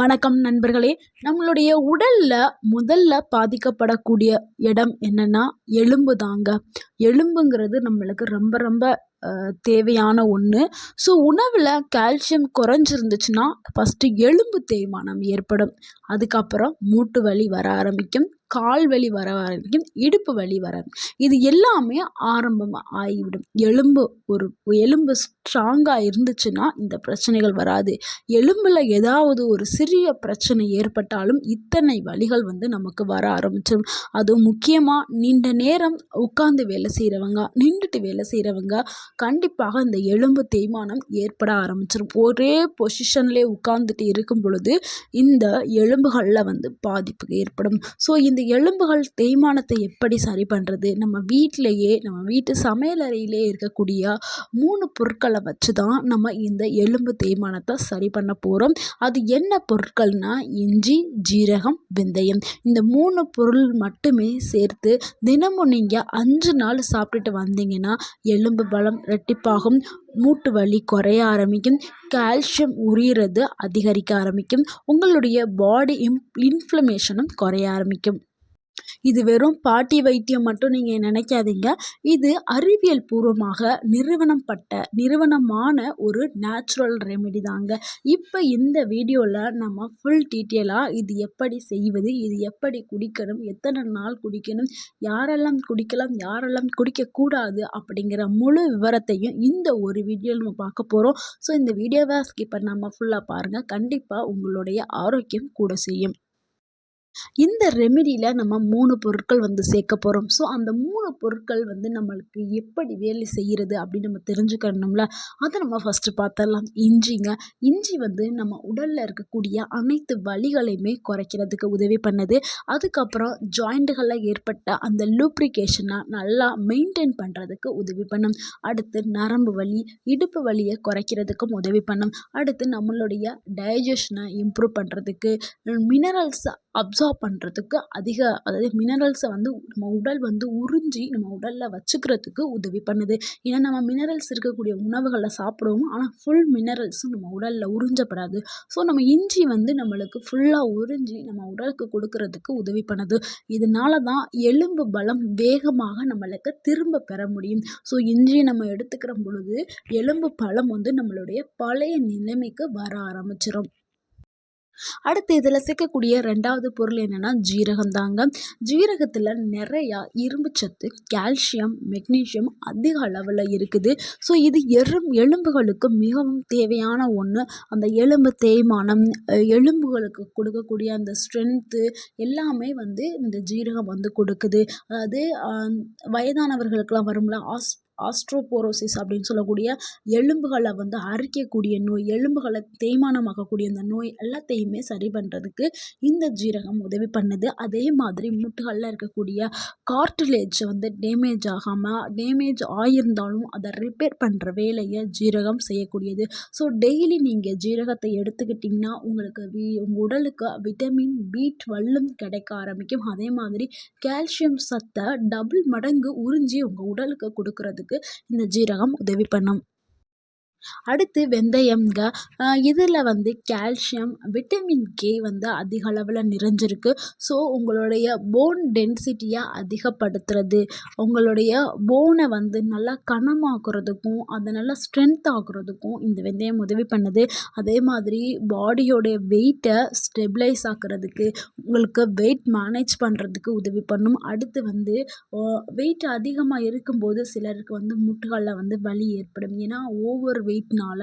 வணக்கம் நண்பர்களே. நம்மளுடைய உடல்ல முதல்ல பாதிக்கப்படக்கூடிய இடம் என்னன்னா எலும்பு தாங்க எலும்புங்கிறது நம்மளுக்கு ரொம்ப ரொம்ப தேவையான ஒன்று ஸோ உணவில் கால்சியம் குறைஞ்சிருந்துச்சுன்னா ஃபஸ்ட்டு எலும்பு தேய்மானம் ஏற்படும். அதுக்கப்புறம் மூட்டு வலி வர ஆரம்பிக்கும். கால் வலி வர வரைக்கும் இடுப்பு வலி வர இது எல்லாமே ஆரம்பமாக ஆகிவிடும். எலும்பு ஒரு எலும்பு ஸ்ட்ராங்காக இருந்துச்சுன்னா இந்த பிரச்சனைகள் வராது. எலும்பில் ஏதாவது ஒரு சிறிய பிரச்சனை ஏற்பட்டாலும் இத்தனை வழிகள் வந்து நமக்கு வர ஆரம்பிச்சிடும். அதுவும் முக்கியமாக நீண்ட நேரம் உட்காந்து வேலை செய்கிறவங்க நின்றுட்டு வேலை செய்கிறவங்க கண்டிப்பாக இந்த எலும்பு தேய்மானம் ஏற்பட ஆரம்பிச்சிடும் ஒரே பொசிஷன்லேயே உட்காந்துட்டு இருக்கும் பொழுது இந்த எலும்புகளில் வந்து பாதிப்பு ஏற்படும். ஸோ இந்த இந்த எலும்புகள் தேய்மானத்தை எப்படி சரி பண்ணுறது நம்ம வீட்டிலையே நம்ம வீட்டு சமையலறையிலே இருக்கக்கூடிய மூணு பொருட்களை வச்சு தான் நம்ம இந்த எலும்பு தேய்மானத்தை சரி பண்ண போகிறோம் அது என்ன பொருட்கள்னால் இஞ்சி ஜீரகம் வெந்தயம். இந்த மூணு பொருள் மட்டுமே சேர்த்து தினமும் நீங்கள் அஞ்சு நாள் சாப்பிட்டுட்டு வந்தீங்கன்னா எலும்பு பலம் ரெட்டிப்பாகும். மூட்டு வலி குறைய ஆரம்பிக்கும். கால்சியம் உரிகிறது அதிகரிக்க ஆரம்பிக்கும். உங்களுடைய பாடி இம் இன்ஃப்ளமேஷனும் குறைய ஆரம்பிக்கும். இது வெறும் பாட்டி வைத்தியம் மட்டும் நீங்கள் நினைக்காதீங்க. இது அறிவியல் பூர்வமாக நிறுவனம் பட்ட நிறுவனமான ஒரு நேச்சுரல் ரெமெடி தாங்க. இப்போ இந்த வீடியோவில் நம்ம ஃபுல் டீட்டெயிலாக இது எப்படி செய்வது இது எப்படி குடிக்கணும் எத்தனை நாள் குடிக்கணும் யாரெல்லாம் குடிக்கலாம் யாரெல்லாம் குடிக்கக்கூடாது அப்படிங்கிற முழு விவரத்தையும் இந்த ஒரு வீடியோவில் நம்ம பார்க்க போகிறோம் ஸோ இந்த வீடியோவை ஸ்கிப் பண்ணாமல் ஃபுல்லாக பாருங்கள் கண்டிப்பாக உங்களுடைய ஆரோக்கியம் கூட செய்யும். இந்த ரெமெடியில் நம்ம மூணு பொருட்கள் வந்து சேர்க்க போகிறோம் ஸோ அந்த மூணு பொருட்கள் வந்து நம்மளுக்கு எப்படி வேலை செய்கிறது அப்படின்னு நம்ம தெரிஞ்சுக்கணும்ல அதை நம்ம ஃபஸ்ட்டு பார்த்துடலாம். இஞ்சிங்க. இஞ்சி வந்து நம்ம உடலில் இருக்கக்கூடிய அனைத்து வலிகளையுமே குறைக்கிறதுக்கு உதவி பண்ணுது. அதுக்கப்புறம் ஜாயிண்ட்டுகளில் ஏற்பட்ட அந்த லூப்ரிகேஷனை நல்லா மெயின்டைன் பண்ணுறதுக்கு உதவி பண்ணும். அடுத்து நரம்பு வலி இடுப்பு வலியை குறைக்கிறதுக்கும் உதவி பண்ணும். அடுத்து நம்மளுடைய டைஜஷனை இம்ப்ரூவ் பண்ணுறதுக்கு மினரல்ஸ் அப்சார்ப் பண்ணுறதுக்கு அதிக அதாவது மினரல்ஸை வந்து நம்ம உடல் வந்து உறிஞ்சி நம்ம உடலில் வச்சுக்கிறதுக்கு உதவி பண்ணுது. ஏன்னா நம்ம மினரல்ஸ் இருக்கக்கூடிய உணவுகளை சாப்பிடுவோம். ஆனால் ஃபுல் மினரல்ஸும் நம்ம உடலில் உறிஞ்சப்படாது. ஸோ நம்ம இஞ்சி வந்து நம்மளுக்கு ஃபுல்லாக உறிஞ்சி நம்ம உடலுக்கு கொடுக்கறதுக்கு உதவி பண்ணுது. இதனால தான் எலும்பு பலம் வேகமாக நம்மளுக்கு திரும்ப பெற முடியும். ஸோ இஞ்சியை நம்ம எடுத்துக்கிற பொழுது எலும்பு பலம் வந்து நம்மளுடைய பழைய நிலைமைக்கு வர ஆரம்பிச்சிடும் அடுத்து இதில் சேர்க்கக்கூடிய ரெண்டாவது பொருள் என்னென்னா ஜீரகம் தாங்க ஜீரகத்தில் நிறையா இரும்பு சத்து கால்சியம் மெக்னீஷியம் அதிக அளவில் இருக்குது. ஸோ இது எறும் எலும்புகளுக்கு மிகவும் தேவையான ஒன்று அந்த எலும்பு தேய்மானம் எலும்புகளுக்கு கொடுக்கக்கூடிய அந்த ஸ்ட்ரென்த்து எல்லாமே வந்து இந்த ஜீரகம் வந்து கொடுக்குது. அதாவது வயதானவர்களுக்கெல்லாம் வரும்ல ஹாஸ் ஆஸ்ட்ரோபோரோசிஸ் அப்படின்னு சொல்லக்கூடிய எலும்புகளை வந்து அரிக்கக்கூடிய நோய் எலும்புகளை தேய்மானமாக்கக்கூடிய இந்த நோய் எல்லாத்தையுமே சரி பண்ணுறதுக்கு இந்த ஜீரகம் உதவி பண்ணுது. அதே மாதிரி முட்டுகளில் இருக்கக்கூடிய கார்டிலேஜ் வந்து டேமேஜ் ஆகாமல் டேமேஜ் ஆகியிருந்தாலும் அதை ரிப்பேர் பண்ணுற வேலையை ஜீரகம் செய்யக்கூடியது. ஸோ டெய்லி நீங்கள் ஜீரகத்தை எடுத்துக்கிட்டிங்கன்னா உங்களுக்கு வி உங்கள் உடலுக்கு விட்டமின் பி டுவெல்லும் கிடைக்க ஆரம்பிக்கும். அதே மாதிரி கால்சியம் சத்தை டபுள் மடங்கு உறிஞ்சி உங்கள் உடலுக்கு கொடுக்கறதுக்கு இந்த ஜீரகம் உதவி பண்ணும். அடுத்து வெந்தயம்ங்க இதில் வந்து கால்சியம் விட்டமின் கே வந்து அதிக அளவில் நிறைஞ்சிருக்கு. ஸோ உங்களுடைய போன் டென்சிட்டியை அதிகப்படுத்துறது உங்களுடைய போனை வந்து நல்லா கனமாக்குறதுக்கும் அதை நல்லா ஸ்ட்ரென்த் ஆக்குறதுக்கும் இந்த வெந்தயம் உதவி பண்ணுது. அதே மாதிரி பாடியோடைய வெயிட்டை ஸ்டெபிளைஸ் ஆக்குறதுக்கு உங்களுக்கு வெயிட் மேனேஜ் பண்ணுறதுக்கு உதவி பண்ணும். அடுத்து வந்து வெயிட் அதிகமாக இருக்கும்போது சிலருக்கு வந்து முட்டுகளில் வந்து வலி ஏற்படும். ஏன்னா ஓவர் வெயிட்னால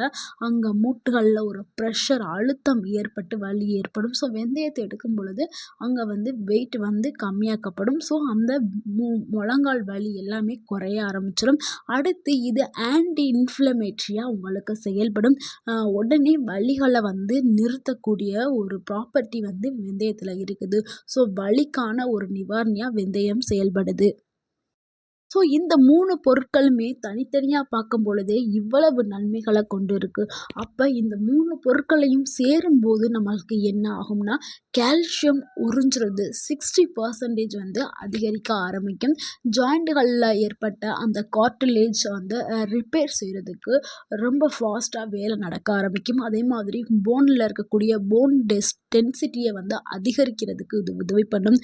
அங்கே மூட்டுகளில் ஒரு ப்ரெஷர் அழுத்தம் ஏற்பட்டு வலி ஏற்படும். ஸோ வெந்தயத்தை எடுக்கும் பொழுது அங்கே வந்து வெயிட் வந்து கம்மியாக்கப்படும். ஸோ அந்த மு முழங்கால் வலி எல்லாமே குறைய ஆரம்பிச்சிடும் அடுத்து இது ஆன்டி இன்ஃப்ளமேட்ரியாக உங்களுக்கு செயல்படும். உடனே வலிகளை வந்து நிறுத்தக்கூடிய ஒரு ப்ராப்பர்ட்டி வந்து வெந்தயத்தில் இருக்குது. ஸோ வலிக்கான ஒரு நிவாரணியாக வெந்தயம் செயல்படுது. ஸோ இந்த மூணு பொருட்களுமே தனித்தனியாக பார்க்கும் பொழுதே இவ்வளவு நன்மைகளை கொண்டு இருக்குது அப்போ இந்த மூணு பொருட்களையும் சேரும்போது நம்மளுக்கு என்ன ஆகும்னா கால்சியம் உறிஞ்சுறது சிக்ஸ்டி பர்சன்டேஜ் வந்து அதிகரிக்க ஆரம்பிக்கும். ஜாயிண்ட்டுகளில் ஏற்பட்ட அந்த கார்டிலேஜ் வந்து ரிப்பேர் செய்கிறதுக்கு ரொம்ப ஃபாஸ்ட்டாக வேலை நடக்க ஆரம்பிக்கும். அதே மாதிரி போனில் இருக்கக்கூடிய போன் டெஸ் டென்சிட்டியை வந்து அதிகரிக்கிறதுக்கு இது உதவி பண்ணும்.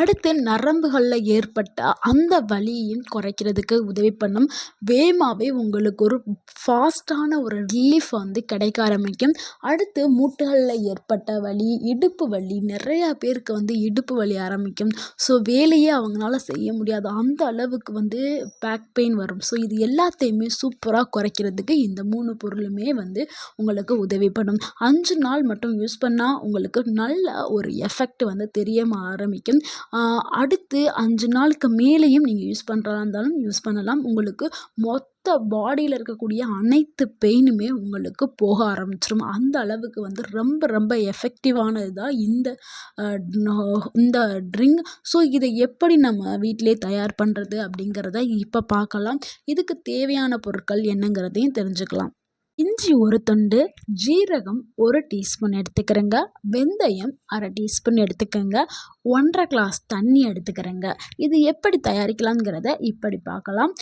அடுத்து நரம்புகளில் ஏற்பட்ட அந்த வலியும் குறைக்கிறதுக்கு உதவி பண்ணும். வேமாவே உங்களுக்கு ஒரு ஃபாஸ்ட்டான ஒரு ரிலீஃப் வந்து கிடைக்க ஆரம்பிக்கும். அடுத்து மூட்டுகளில் ஏற்பட்ட வலி இடுப்பு வலி நிறையா பேருக்கு வந்து இடுப்பு வலி ஆரம்பிக்கும். ஸோ வேலையே அவங்களால செய்ய முடியாது. அந்த அளவுக்கு வந்து பேக் பெயின் வரும். ஸோ இது எல்லாத்தையுமே சூப்பராக குறைக்கிறதுக்கு இந்த மூணு பொருளுமே வந்து உங்களுக்கு உதவி பண்ணும். அஞ்சு நாள் மட்டும் யூஸ் பண்ணால் உங்களுக்கு நல்ல ஒரு எஃபெக்ட் வந்து தெரிய ஆரம்பிக்கும். அடுத்து அஞ்சு நாளுக்கு மேலேயும் நீங்கள் யூஸ் பண்ணுறதா இருந்தாலும் யூஸ் பண்ணலாம். உங்களுக்கு மொத்த பாடியில் இருக்கக்கூடிய அனைத்து பெயினுமே உங்களுக்கு போக ஆரம்பிச்சிடும் அந்த அளவுக்கு வந்து ரொம்ப ரொம்ப எஃபெக்டிவானது தான் இந்த இந்த ட்ரிங்க். ஸோ இதை எப்படி நம்ம வீட்டிலே தயார் பண்ணுறது அப்படிங்கிறத இப்போ பார்க்கலாம். இதுக்கு தேவையான பொருட்கள் என்னங்கிறதையும் தெரிஞ்சுக்கலாம். இஞ்சி ஒரு துண்டு ஜீரகம் ஒரு டீஸ்பூன் எடுத்துக்கிறேங்க. வெந்தயம் அரை டீஸ்பூன் எடுத்துக்கோங்க. ஒன்றரை கிளாஸ் தண்ணி எடுத்துக்கிறேங்க. இது எப்படி தயாரிக்கலாங்கிறத இப்படி பார்க்கலாம்.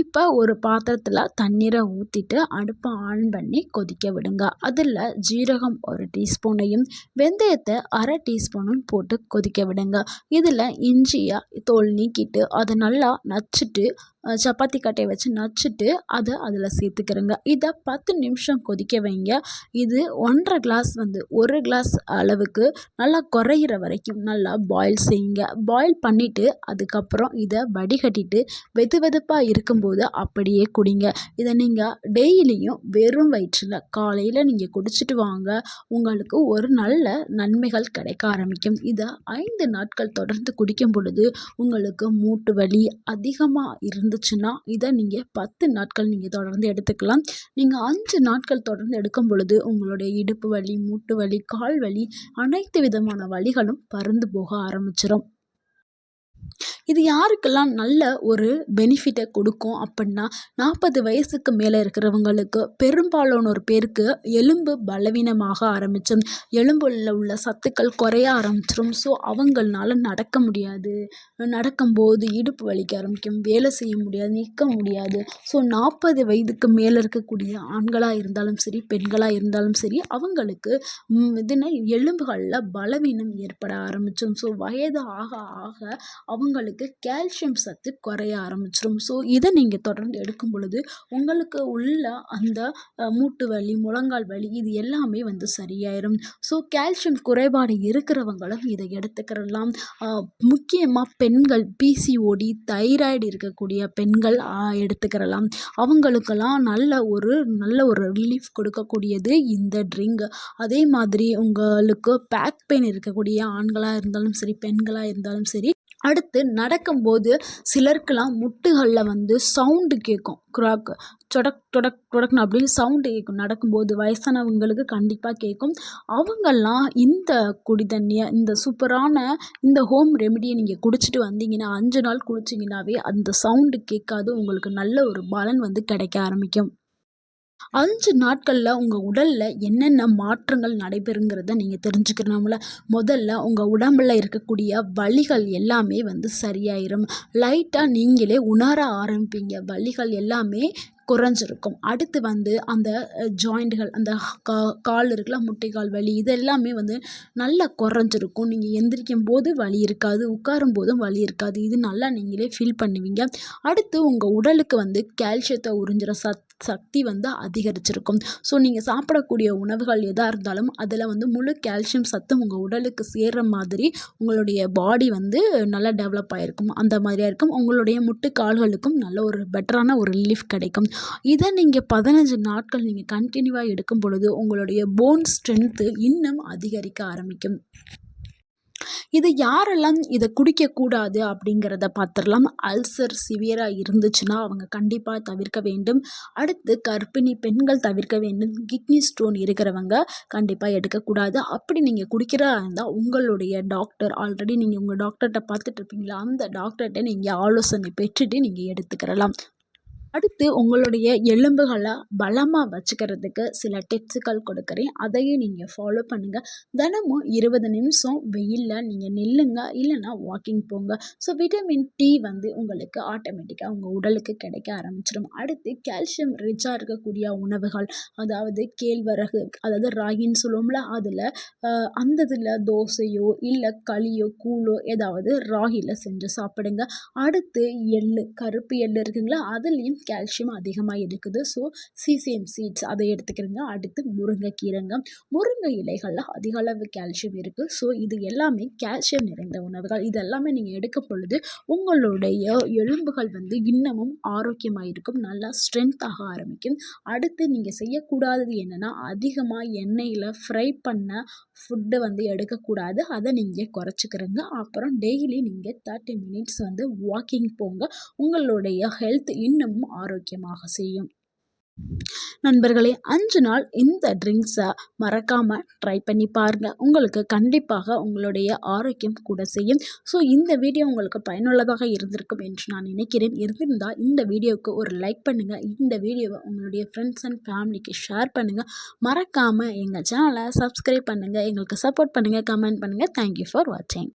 இப்போ ஒரு பாத்திரத்தில் தண்ணீரை ஊற்றிட்டு அடுப்பை ஆன் பண்ணி கொதிக்க விடுங்க. அதில் ஜீரகம் ஒரு டீஸ்பூனையும் வெந்தயத்தை அரை டீஸ்பூனும் போட்டு கொதிக்க விடுங்க. இதில் இஞ்சியை தோல் நீக்கிட்டு அதை நல்லா நச்சுட்டு சப்பாத்தி கட்டையை வச்சு நச்சுட்டு அதை அதில் சேர்த்துக்கிறேங்க. இதை பத்து நிமிஷம் கொதிக்க வைங்க. இது ஒன்றரை கிளாஸ் வந்து ஒரு கிளாஸ் அளவுக்கு நல்லா குறையிற வரைக்கும் நல்லா பாயில் செய்யுங்க. பாயில் பண்ணிவிட்டு அதுக்கப்புறம் இதை வடிகட்டிட்டு வெது வெதுப்பாக இருக்கும்போது அப்படியே குடிங்க. இதை நீங்கள் டெய்லியும் வெறும் வயிற்றில் காலையில் நீங்கள் குடிச்சிட்டு வாங்க. உங்களுக்கு ஒரு நல்ல நன்மைகள் கிடைக்க ஆரம்பிக்கும். இதை ஐந்து நாட்கள் தொடர்ந்து குடிக்கும் பொழுது உங்களுக்கு மூட்டு வலி அதிகமாக இருந்துச்சுன்னா இதை நீங்கள் பத்து நாட்கள் நீங்கள் தொடர்ந்து எடுத்துக்கலாம். நீங்கள் அஞ்சு நாட்கள் தொடர்ந்து எடுக்கும் பொழுது உங்களுடைய இடுப்பு வலி மூட்டு வலி கால் வலி அனைத்து விதமான வலிகளும் பறந்து போக ஆரம்பிச்சிடும் இது யாருக்கெல்லாம் நல்ல ஒரு பெனிஃபிட்டை கொடுக்கும் அப்படின்னா நாற்பது வயசுக்கு மேலே இருக்கிறவங்களுக்கு பெரும்பாலானோர் பேருக்கு எலும்பு பலவீனமாக ஆரம்பிச்சும் எலும்புல உள்ள சத்துக்கள் குறைய ஆரம்பிச்சிடும் ஸோ அவங்களால நடக்க முடியாது. நடக்கும்போது இடுப்பு வலிக்க ஆரம்பிக்கும் வேலை செய்ய முடியாது நிற்க முடியாது. ஸோ நாற்பது வயதுக்கு மேலே இருக்கக்கூடிய ஆண்களாக இருந்தாலும் சரி பெண்களாக இருந்தாலும் சரி அவங்களுக்கு இதுனா எலும்புகளில் பலவீனம் ஏற்பட ஆரம்பிச்சிடும் ஸோ வயது ஆக ஆக அவங்களுக்கு உங்களுக்கு கால்சியம் சத்து குறைய ஆரம்பிச்சிடும் ஸோ இதை நீங்கள் தொடர்ந்து எடுக்கும் பொழுது உங்களுக்கு உள்ள அந்த மூட்டு வலி முழங்கால் வலி இது எல்லாமே வந்து சரியாயிரும். ஸோ கால்சியம் குறைபாடு இருக்கிறவங்களும் இதை எடுத்துக்கிறலாம் முக்கியமாக பெண்கள் பிசிஓடி தைராய்டு இருக்கக்கூடிய பெண்கள் எடுத்துக்கிறலாம் அவங்களுக்கெல்லாம் நல்ல ஒரு நல்ல ஒரு ரிலீஃப் கொடுக்கக்கூடியது இந்த ட்ரிங்க் அதே மாதிரி உங்களுக்கு பேக் பெயின் இருக்கக்கூடிய ஆண்களாக இருந்தாலும் சரி பெண்களாக இருந்தாலும் சரி அடுத்து நடக்கும்போது சிலருக்கெல்லாம் முட்டுகளில் வந்து சவுண்டு கேட்கும் க்ராக் சொடக் டொடக் டொடக்னு அப்படின்னு சவுண்டு கேட்கும் நடக்கும்போது வயசானவங்களுக்கு கண்டிப்பாக கேட்கும் அவங்கெல்லாம் இந்த குடி தண்ணியை இந்த சூப்பரான இந்த ஹோம் ரெமெடியை நீங்கள் குடிச்சிட்டு வந்தீங்கன்னா அஞ்சு நாள் குடிச்சிங்கன்னாவே அந்த சவுண்டு கேட்காது. உங்களுக்கு நல்ல ஒரு பலன் வந்து கிடைக்க ஆரம்பிக்கும். அஞ்சு நாட்களில் உங்கள் உடலில் என்னென்ன மாற்றங்கள் நடைபெறுங்கிறத நீங்கள் தெரிஞ்சுக்கணும்ல. முதல்ல உங்கள் உடம்பில் இருக்கக்கூடிய வலிகள் எல்லாமே வந்து சரியாயிரும். லைட்டாக நீங்களே உணர ஆரம்பிப்பீங்க. வலிகள் எல்லாமே குறைஞ்சிருக்கும். அடுத்து வந்து அந்த ஜாயிண்ட்டுகள் அந்த கா கால் இருக்குல்ல முட்டைக்கால் வலி இது எல்லாமே வந்து நல்லா குறைஞ்சிருக்கும். நீங்கள் எந்திரிக்கும் போது வலி இருக்காது உட்காரும் போதும் வலி இருக்காது. இது நல்லா நீங்களே ஃபீல் பண்ணுவீங்க. அடுத்து உங்கள் உடலுக்கு வந்து கால்சியத்தை உறிஞ்சிற சத் சக்தி வந்து அதிகரிச்சிருக்கும். ஸோ நீங்கள் சாப்பிடக்கூடிய உணவுகள் எதாக இருந்தாலும் அதில் வந்து முழு கால்சியம் சத்தும் உங்கள் உடலுக்கு சேர்கிற மாதிரி உங்களுடைய பாடி வந்து நல்லா டெவலப் ஆகிருக்கும் அந்த மாதிரியாக இருக்கும். உங்களுடைய முட்டு கால்களுக்கும் நல்ல ஒரு பெட்டரான ஒரு ரிலீஃப் கிடைக்கும். இதை நீங்கள் பதினஞ்சு நாட்கள் நீங்கள் கண்டினியூவாக எடுக்கும் பொழுது உங்களுடைய போன் ஸ்ட்ரென்த்து இன்னும் அதிகரிக்க ஆரம்பிக்கும். இது யாரெல்லாம் இதை குடிக்கக்கூடாது அப்படிங்கிறத பார்த்துடலாம். அல்சர் சிவியராக இருந்துச்சுன்னா அவங்க கண்டிப்பாக தவிர்க்க வேண்டும். அடுத்து கர்ப்பிணி பெண்கள் தவிர்க்க வேண்டும். கிட்னி ஸ்டோன் இருக்கிறவங்க கண்டிப்பாக எடுக்கக்கூடாது. அப்படி நீங்கள் குடிக்கிறதா இருந்தால் உங்களுடைய டாக்டர் ஆல்ரெடி நீங்கள் உங்கள் டாக்டர்கிட்ட பார்த்துட்டு இருப்பீங்களா? அந்த டாக்டர்கிட்ட நீங்கள் ஆலோசனை பெற்றுட்டு நீங்கள் எடுத்துக்கிறலாம். அடுத்து உங்களுடைய எலும்புகளை பலமாக வச்சுக்கிறதுக்கு சில டிப்ஸுகள் கொடுக்குறேன். அதையும் நீங்கள் ஃபாலோ பண்ணுங்கள் தினமும் இருபது நிமிஷம் வெயிலில் நீங்கள் நில்லுங்க. இல்லைன்னா வாக்கிங் போங்க. ஸோ விட்டமின் டி வந்து உங்களுக்கு ஆட்டோமேட்டிக்காக உங்கள் உடலுக்கு கிடைக்க ஆரம்பிச்சிடும் அடுத்து கால்சியம் ரிச்சாக இருக்கக்கூடிய உணவுகள் அதாவது கேழ்வரகு அதாவது ராகின்னு சொல்லுவோம்ல அதில் அந்த இதில் தோசையோ இல்லை களியோ கூழோ ஏதாவது ராகியில் செஞ்சு சாப்பிடுங்க. அடுத்து எள் கருப்பு எள் இருக்குங்களா அதுலேயும் கால்சியம் அதிகமாக இருக்குது. ஸோ சிசிஎம் சீட்ஸ் அதை எடுத்துக்கிறங்க. அடுத்து முருங்கைக்கீரைங்க. முருங்கை இலைகளில் அதிக அளவு கால்சியம் இருக்குது ஸோ இது எல்லாமே கால்சியம் நிறைந்த உணவுகள். இது எல்லாமே நீங்கள் எடுக்கும் பொழுது உங்களுடைய எலும்புகள் வந்து இன்னமும் ஆரோக்கியமாக இருக்கும். நல்லா ஸ்ட்ரென்த்தாக ஆரம்பிக்கும். அடுத்து நீங்கள் செய்யக்கூடாதது என்னென்னா அதிகமாக எண்ணெயில் ஃப்ரை பண்ண ஃபுட்டு வந்து எடுக்கக்கூடாது. அதை நீங்கள் குறைச்சிக்கிறங்க. அப்புறம் டெய்லி நீங்கள் தேர்ட்டி மினிட்ஸ் வந்து வாக்கிங் போங்க. உங்களுடைய ஹெல்த் இன்னமும் ஆரோக்கியமாக செய்யும். நண்பர்களே அஞ்சு நாள் இந்த ட்ரிங்க்ஸை மறக்காமல் ட்ரை பண்ணி பாருங்கள் உங்களுக்கு கண்டிப்பாக உங்களுடைய ஆரோக்கியம் கூட செய்யும். ஸோ இந்த வீடியோ உங்களுக்கு பயனுள்ளதாக இருந்திருக்கும் என்று நான் நினைக்கிறேன். இருந்திருந்தால் இந்த வீடியோவுக்கு ஒரு லைக் பண்ணுங்கள் இந்த வீடியோவை உங்களுடைய ஃப்ரெண்ட்ஸ் அண்ட் ஃபேமிலிக்கு ஷேர் பண்ணுங்கள் மறக்காமல் எங்கள் சேனலை சப்ஸ்கிரைப் பண்ணுங்கள் எங்களுக்கு சப்போர்ட் பண்ணுங்கள் கமெண்ட் பண்ணுங்கள் தேங்க்யூ ஃபார் வாட்சிங்